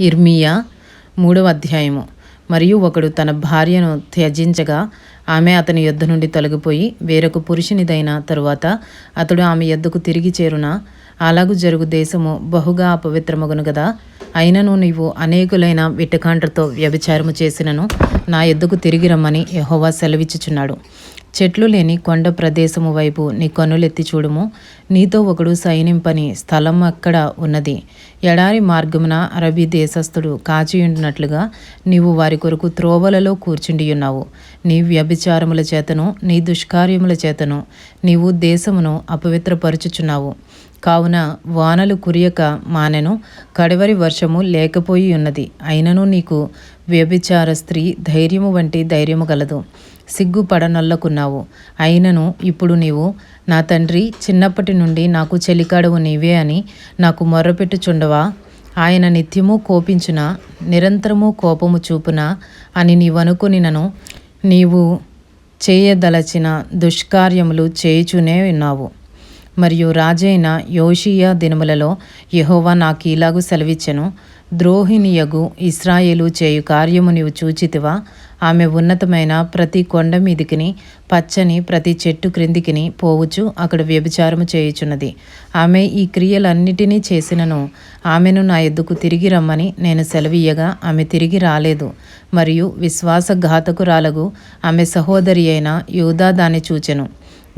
ఇర్మియా మూడవ అధ్యాయము. మరియు ఒకడు తన భార్యను త్యజించగా ఆమె అతని యొద్ద నుండి తొలగిపోయి వేరొక పురుషునిదైన తరువాత అతడు ఆమె యొద్దకు తిరిగి చేరున? అలాగు జరుగు దేశము బహుగా అపవిత్రమగును గదా? అయినను నీవు అనేకులైన విట్టకాండ్రతో వ్యభిచారము చేసినను నా ఎద్దుకు తిరిగి రమ్మని యహోవా సెలవిచ్చుచున్నాడు. చెట్లు లేని కొండ ప్రదేశము వైపు నీ కన్నులెత్తి చూడుము. నీతో ఒకడు సైనింపని స్థలం అక్కడ ఉన్నది. ఎడారి మార్గమున అరబీ దేశస్థుడు కాచియుండినట్లుగా నీవు వారి కొరకు త్రోవలలో కూర్చుండియున్నావు. నీ వ్యభిచారముల చేతను నీ దుష్కార్యముల చేతను నీవు దేశమును అపవిత్రపరుచుచున్నావు. కావున వానలు కురియక మానెను కడవరి వర్షము లేకపోయి ఉన్నది అయినను నీకు వ్యభిచార స్త్రీ ధైర్యము వంటి ధైర్యము కలదు సిగ్గుపడనొల్లకున్నావు. అయినను ఇప్పుడు నీవు నా తండ్రి చిన్నప్పటి నుండి నాకు చెలికాడవు నీవే అని నాకు మొర్రపెట్టుచుండవా? ఆయన నిత్యము కోపించున నిరంతరము కోపము చూపున అని నీవనుకునినను నీవు చేయదలచిన దుష్కార్యములు చేయుచునే ఉన్నావు. మరియు రాజైన యోషియా దినములలో యహోవా నాకు ఇలాగు సెలవిచ్చెను. ద్రోహిణియగు ఇస్రాయేలు చేయు కార్యము నీవు చూచితివా? ఆమె ఉన్నతమైన ప్రతి కొండ మీదికిని పచ్చని ప్రతి చెట్టు క్రిందికిని పోవచ్చు అక్కడ వ్యభిచారము చేయుచున్నది. ఆమె ఈ క్రియలన్నిటినీ చేసినను. ఆమెను నా ఎద్దుకు తిరిగి రమ్మని నేను సెలవీయగా ఆమె తిరిగి రాలేదు. మరియు విశ్వాసఘాతకురాలగు ఆమె సహోదరి అయిన యూదా దాన్ని చూచెను.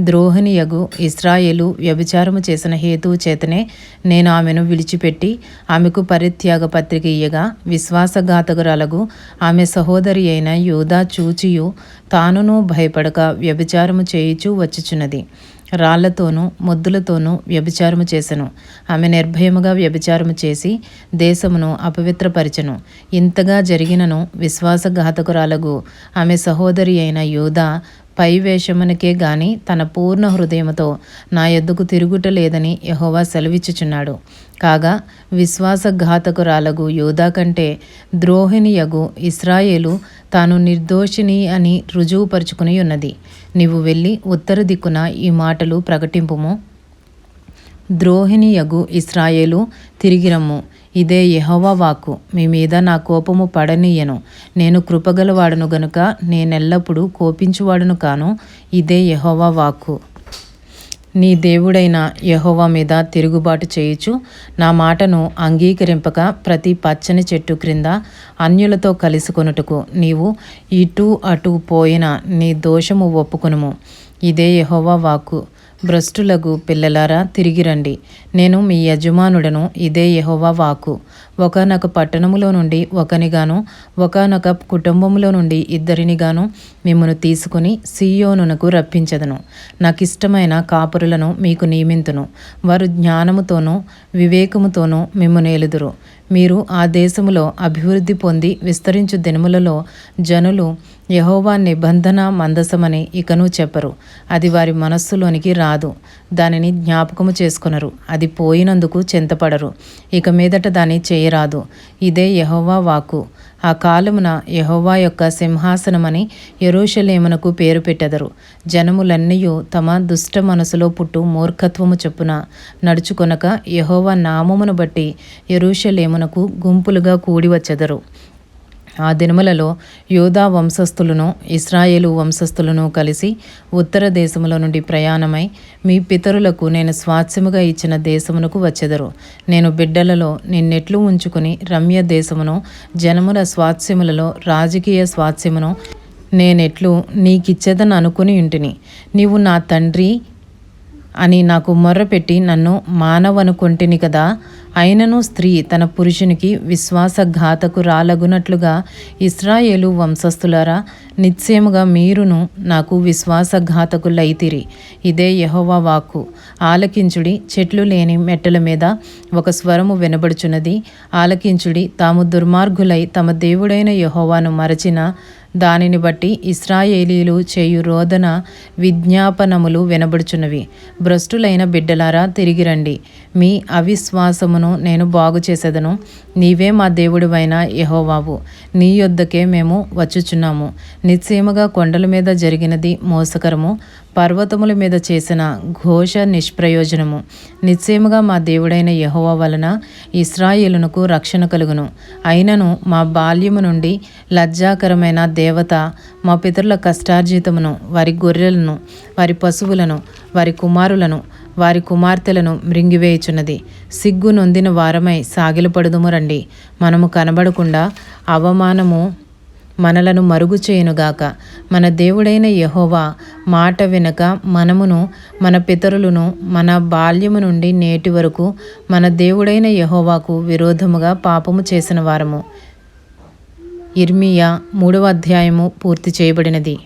ద్రోహిణియగు ఇస్రాయేలు వ్యభిచారము చేసిన హేతువు చేతనే నేను ఆమెను విడిచిపెట్టి ఆమెకు పరిత్యాగ పత్రిక ఇయ్యగా విశ్వాసఘాతకురాలగు ఆమె సహోదరి అయిన యూదా చూచియు తానును భయపడక వ్యభిచారము చేయుచూ వచ్చుచున్నది. రాళ్ళతోనూ ముద్దులతోనూ వ్యభిచారము చేసెను. ఆమె నిర్భయముగా వ్యభిచారము చేసి దేశమును అపవిత్రపరిచెను. ఇంతగా జరిగినను విశ్వాసఘాతకురాలగు ఆమె సహోదరి అయిన యూదా పై వేషమునకే గాని తన పూర్ణ హృదయముతో నా ఎద్దుకు తిరుగుట లేదని యహోవా సెలవిచ్చుచున్నాడు. కాగా విశ్వాసఘాతకురాలగు యోధా కంటే ద్రోహిణియగు ఇస్రాయేలు తాను నిర్దోషిని అని రుజువుపరుచుకుని ఉన్నది. నీవు వెళ్ళి ఉత్తర దిక్కున ఈ మాటలు ప్రకటింపుము. ద్రోహిణియగు ఇస్రాయేలు తిరిగిరమ్ము. ఇదే యహోవా మీ మీద నా కోపము పడనీయను. నేను కృపగలవాడను గనుక నేనెల్లప్పుడూ కోపించువాడును కాను. ఇదే యహోవా వాక్కు. నీ దేవుడైన యహోవా మీద తిరుగుబాటు చేయుచు నా మాటను అంగీకరింపక ప్రతి పచ్చని చెట్టు క్రింద అన్యులతో కలుసుకొనుటకు నీవు ఇటు అటు పోయిన నీ దోషము ఒప్పుకొనుము. ఇదే యహోవా వాక్కు. భ్రష్టులకు పిల్లలారా తిరిగి రండి. నేను మీ యజమానుడను ఇదే యహోవా వాకు ఒకనొక పట్టణములో నుండి ఒకనిగాను ఒకనొక కుటుంబములో నుండి ఇద్దరినిగాను మిమ్మను తీసుకుని సీయోనునకు రప్పించదను. నాకు ఇష్టమైన కాపురులను మీకు నియమింతును. వారు జ్ఞానముతోనూ వివేకముతోనూ మిమ్మను ఎలుదురు. మీరు ఆ దేశములో అభివృద్ధి పొంది విస్తరించు దినములలో జనులు యహోవా నిబంధన మందసమని ఇకను చెప్పరు. అది వారి మనస్సులోనికి రాదు. దానిని జ్ఞాపకము చేసుకునరు. అది పోయినందుకు చింతపడరు. ఇక మీదట దాన్ని చేయరాదు. ఇదే యహోవా వాకు ఆ కాలమున యహోవా యొక్క సింహాసనమని ఎరోషలేమునకు పేరు పెట్టెదరు. జనములన్నీ తమ దుష్ట మనసులో పుట్టు మూర్ఖత్వము చొప్పున నడుచుకొనక యహోవా నామమును బట్టి ఎరుషలేమునకు గుంపులుగా కూడి వచ్చెదరు. ఆ దినములలో యోధా వంశస్థులను ఇస్రాయేలు వంశస్థులను కలిసి ఉత్తర దేశముల నుండి ప్రయాణమై మీ పితరులకు నేను స్వాస్థ్యముగా ఇచ్చిన దేశమునకు వచ్చెదరు. నేను బిడ్డలలో నిన్నెట్లు ఉంచుకుని రమ్య దేశమును జనముల స్వాస్థ్యములలో రాజకీయ స్వాస్థ్యమును నేనెట్లు నీకిచ్చేదని అనుకుని ఇంటిని నీవు నా తండ్రి అని నాకు మొర్రపెట్టి నన్ను మానవనుకొంటిని కదా. అయినను స్త్రీ తన పురుషునికి విశ్వాసఘాతకు రాలగునట్లుగా ఇస్రాయేలు వంశస్థులారా నిశ్చయముగా మీరును నాకు విశ్వాసఘాతకులైతిరి ఇదే యహోవా వాక్కు. ఆలకించుడి చెట్లు లేని మెట్టల మీద ఒక స్వరము వినబడుచున్నది. ఆలకించుడి తాము దుర్మార్గులై తమ దేవుడైన యహోవాను మరచిన దానిని బట్టి ఇస్రాయేలీలు చేయు రోదన విజ్ఞాపనములు వినబడుచున్నవి. భ్రష్టులైన బిడ్డలారా తిరిగిరండి మీ అవిశ్వాసమును నేను బాగు చేసేదను. నీవే మా దేవుడివైన యహోవావు. నీ యొద్దకే మేము వచ్చుచున్నాము. నిశ్చయముగా కొండల మీద జరిగినది మోసకరము. పర్వతముల మీద చేసిన ఘోష నిష్ప్రయోజనము. నిశ్చయముగా మా దేవుడైన యహోవ వలన ఇస్రాయేలునకు రక్షణ కలుగును. అయినను మా బాల్యము నుండి లజ్జాకరమైన దేవత మా పితరుల కష్టార్జితమును వారి గొర్రెలను వారి పశువులను వారి కుమారులను వారి కుమార్తెలను మృంగివేయుచున్నది. సిగ్గు నొందిన వారమై సాగిలపడుదుము రండి. మనము కనబడకుండా అవమానము మనలను మరుగు చేయునుగాక. మన దేవుడైన యహోవా మాట వినక మనమును మన పితరులను మన బాల్యము నుండి నేటి వరకు మన దేవుడైన యహోవాకు విరోధముగా పాపము చేసిన వారము. ఇర్మియా మూడవ అధ్యాయము పూర్తి చేయబడినది.